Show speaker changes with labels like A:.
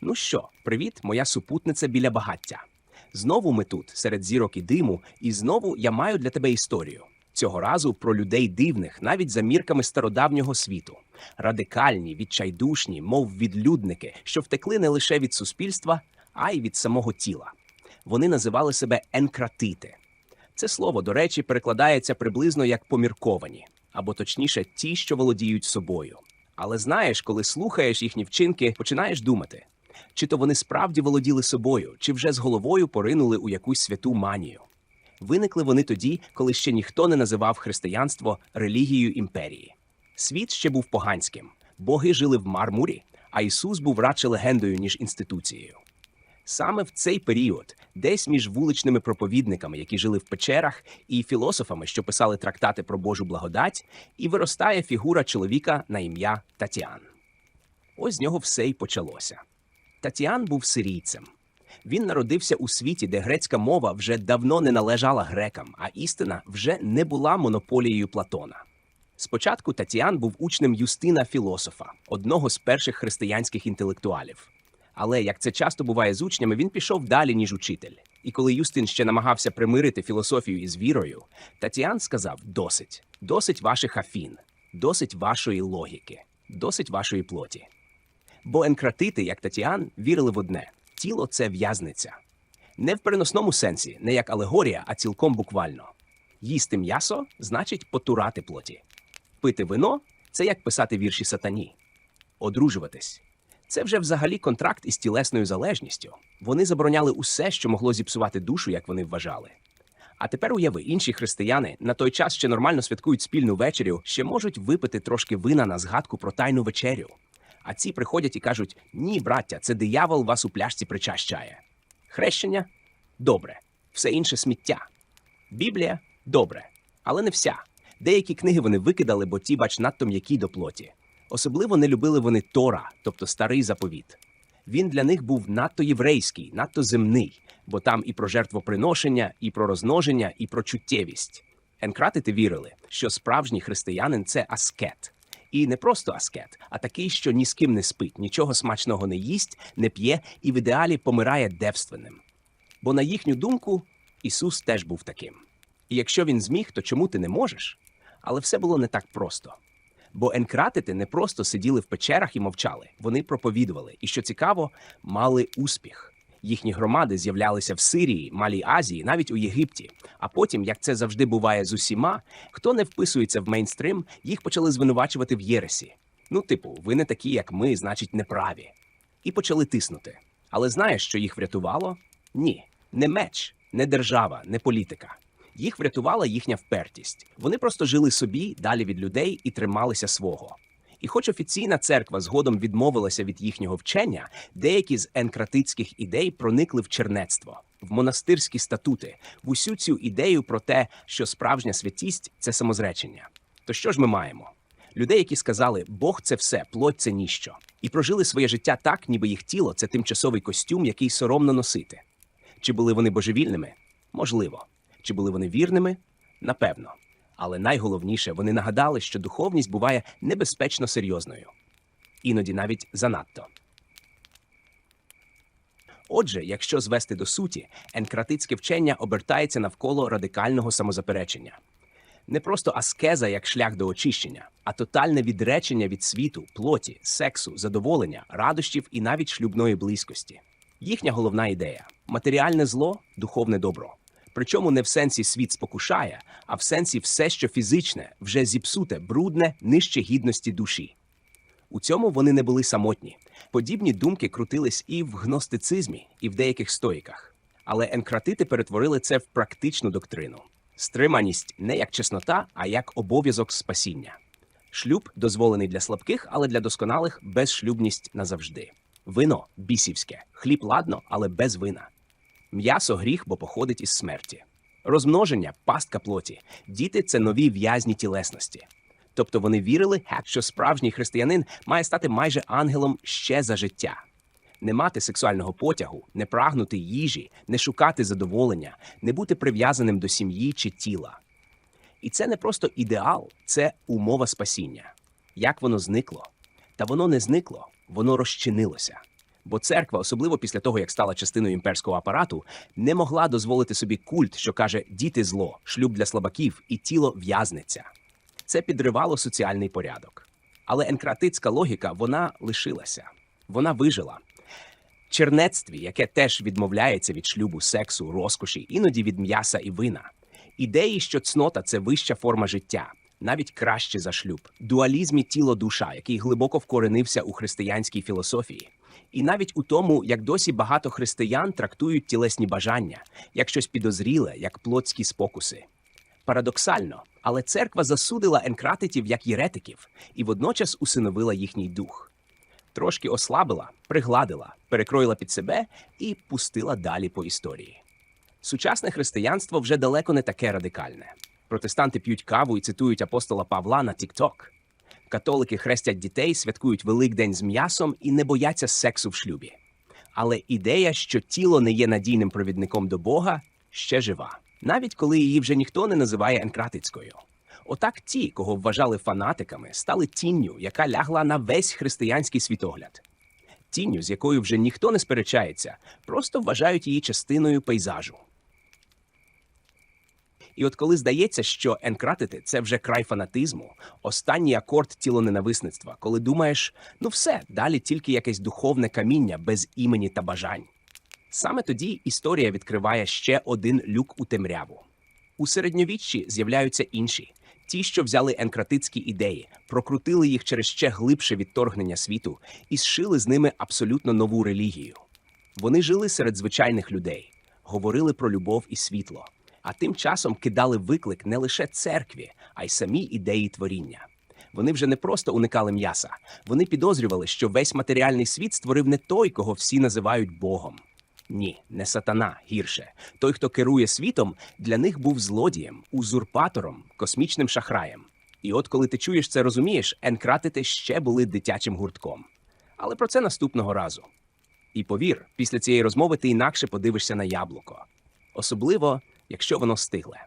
A: Ну що, привіт, моя супутниця біля багаття. Знову ми тут, серед зірок і диму, і знову я маю для тебе історію. Цього разу про людей дивних, навіть за мірками стародавнього світу. Радикальні, відчайдушні, мов відлюдники, що втекли не лише від суспільства, а й від самого тіла. Вони називали себе енкратити. Це слово, до речі, перекладається приблизно як помірковані, або точніше, ті, що володіють собою. Але знаєш, коли слухаєш їхні вчинки, починаєш думати, чи то вони справді володіли собою, чи вже з головою поринули у якусь святу манію. Виникли вони тоді, коли ще ніхто не називав християнство релігією імперії. Світ ще був поганським, боги жили в мармурі, а Ісус був радше легендою, ніж інституцією. Саме в цей період, десь між вуличними проповідниками, які жили в печерах, і філософами, що писали трактати про Божу благодать, і виростає фігура чоловіка на ім'я Татіан. Ось з нього все й почалося. Татіан був сирійцем. Він народився у світі, де грецька мова вже давно не належала грекам, а істина вже не була монополією Платона. Спочатку Татіан був учнем Юстина філософа, одного з перших християнських інтелектуалів. Але як це часто буває з учнями, він пішов далі, ніж учитель. І коли Юстин ще намагався примирити філософію із вірою, Татіан сказав: досить, досить ваших афін, досить вашої логіки, досить вашої плоті. Бо енкратити, як Татіан, вірили в одне: тіло це в'язниця. Не в переносному сенсі, не як алегорія, а цілком буквально. Їсти м'ясо значить потурати плоті. Пити вино це як писати вірші сатані. Одружуватись це вже взагалі контракт із тілесною залежністю. Вони забороняли усе, що могло зіпсувати душу, як вони вважали. А тепер уяви, інші християни на той час ще нормально святкують спільну вечерю, ще можуть випити трошки вина на згадку про тайну вечерю. А ці приходять і кажуть: ні, браття, це диявол вас у пляшці причащає. Хрещення добре, все інше сміття. Біблія добре, але не вся. Деякі книги вони викидали, бо ті, бач, надто м'які до плоті. Особливо не любили вони Тора, тобто старий заповіт. Він для них був надто єврейський, надто земний, бо там і про жертвоприношення, і про розмноження, і про чуттєвість. Енкратити вірили, що справжній християнин це аскет. І не просто аскет, а такий, що ні з ким не спить, нічого смачного не їсть, не п'є і в ідеалі помирає девственним. Бо, на їхню думку, Ісус теж був таким. І якщо він зміг, то чому ти не можеш? Але все було не так просто. Бо енкратити не просто сиділи в печерах і мовчали, вони проповідували, і що цікаво, мали успіх. Їхні громади з'являлися в Сирії, Малій Азії, навіть у Єгипті. А потім, як це завжди буває з усіма, хто не вписується в мейнстрим, їх почали звинувачувати в єресі. Ну, типу, ви не такі, як ми, значить, неправі. І почали тиснути. Але знаєш, що їх врятувало? Ні, не меч, не держава, не політика. Їх врятувала їхня впертість. Вони просто жили собі далі від людей і трималися свого. І хоч офіційна церква згодом відмовилася від їхнього вчення, деякі з енкратицьких ідей проникли в чернецтво, в монастирські статути, в усю цю ідею про те, що справжня святість це самозречення. То що ж ми маємо? Людей, які сказали, Бог це все, плоть це ніщо, і прожили своє життя так, ніби їх тіло це тимчасовий костюм, який соромно носити. Чи були вони божевільними? Можливо. Чи були вони вірними? Напевно. Але найголовніше, вони нагадали, що духовність буває небезпечно серйозною, іноді навіть занадто. Отже, якщо звести до суті, енкратицьке вчення обертається навколо радикального самозаперечення. Не просто аскеза як шлях до очищення, а тотальне відречення від світу, плоті, сексу, задоволення, радощів і навіть шлюбної близькості. Їхня головна ідея матеріальне зло духовне добро. Причому не в сенсі світ спокушає, а в сенсі все, що фізичне, вже зіпсуте, брудне, нижче гідності душі. У цьому вони не були самотні. Подібні думки крутились і в гностицизмі, і в деяких стоїках. Але енкратити перетворили це в практичну доктрину. Стриманість не як чеснота, а як обов'язок спасіння. Шлюб дозволений для слабких, але для досконалих безшлюбність назавжди. Вино бісівське, хліб ладно, але без вина. М'ясо гріх, бо походить із смерті. Розмноження пастка плоті. Діти це нові в'язні тілесності. Тобто вони вірили, що справжній християнин має стати майже ангелом ще за життя. Не мати сексуального потягу, не прагнути їжі, не шукати задоволення, не бути прив'язаним до сім'ї чи тіла. І це не просто ідеал, це умова спасіння. Як воно зникло? Та воно не зникло, воно розчинилося. Бо церква, особливо після того, як стала частиною імперського апарату, не могла дозволити собі культ, що каже діти зло, шлюб для слабаків і тіло в'язниця. Це підривало соціальний порядок. Але енкратицька логіка вона лишилася, вона вижила. Чернецтві, яке теж відмовляється від шлюбу, сексу, розкоші, іноді від м'яса і вина. Ідеї, що цнота це вища форма життя, навіть краще за шлюб, дуалізмі тіло-душа, який глибоко вкоренився у християнській філософії, і навіть у тому, як досі багато християн трактують тілесні бажання як щось підозріле, як плотські спокуси. Парадоксально, але церква засудила енкратитів як єретиків і водночас усиновила їхній дух. Трошки ослабила, пригладила, перекроїла під себе і пустила далі по історії. Сучасне християнство вже далеко не таке радикальне. Протестанти п'ють каву і цитують апостола Павла на TikTok. Католики хрестять дітей, святкують Великдень з м'ясом і не бояться сексу в шлюбі. Але ідея, що тіло не є надійним провідником до Бога, ще жива, навіть коли її вже ніхто не називає енкратицькою. Отак ті, кого вважали фанатиками, стали тінню, яка лягла на весь християнський світогляд. Тінню, з якою вже ніхто не сперечається, просто вважають її частиною пейзажу. І от коли здається, що енкратити це вже край фанатизму, останній акорд тілоненависництва, коли думаєш, ну все, далі тільки якесь духовне каміння без імені та бажань. Саме тоді історія відкриває ще один люк у темряву. У середньовіччі з'являються інші, ті, що взяли енкратицькі ідеї, прокрутили їх через ще глибше відторгнення світу і зшили з ними абсолютно нову релігію. Вони жили серед звичайних людей, говорили про любов і світло, а тим часом кидали виклик не лише церкві, а й самі ідеї творіння. Вони вже не просто уникали м'яса, вони підозрювали, що весь матеріальний світ створив не той, кого всі називають Богом. Ні, не сатана гірше. Той, хто керує світом, для них був злодієм, узурпатором, космічним шахраєм. І от коли ти чуєш це, розумієш, енкратити ще були дитячим гуртком. Але про це наступного разу. І повір, після цієї розмови ти інакше подивишся на яблуко, особливо, якщо воно стигле.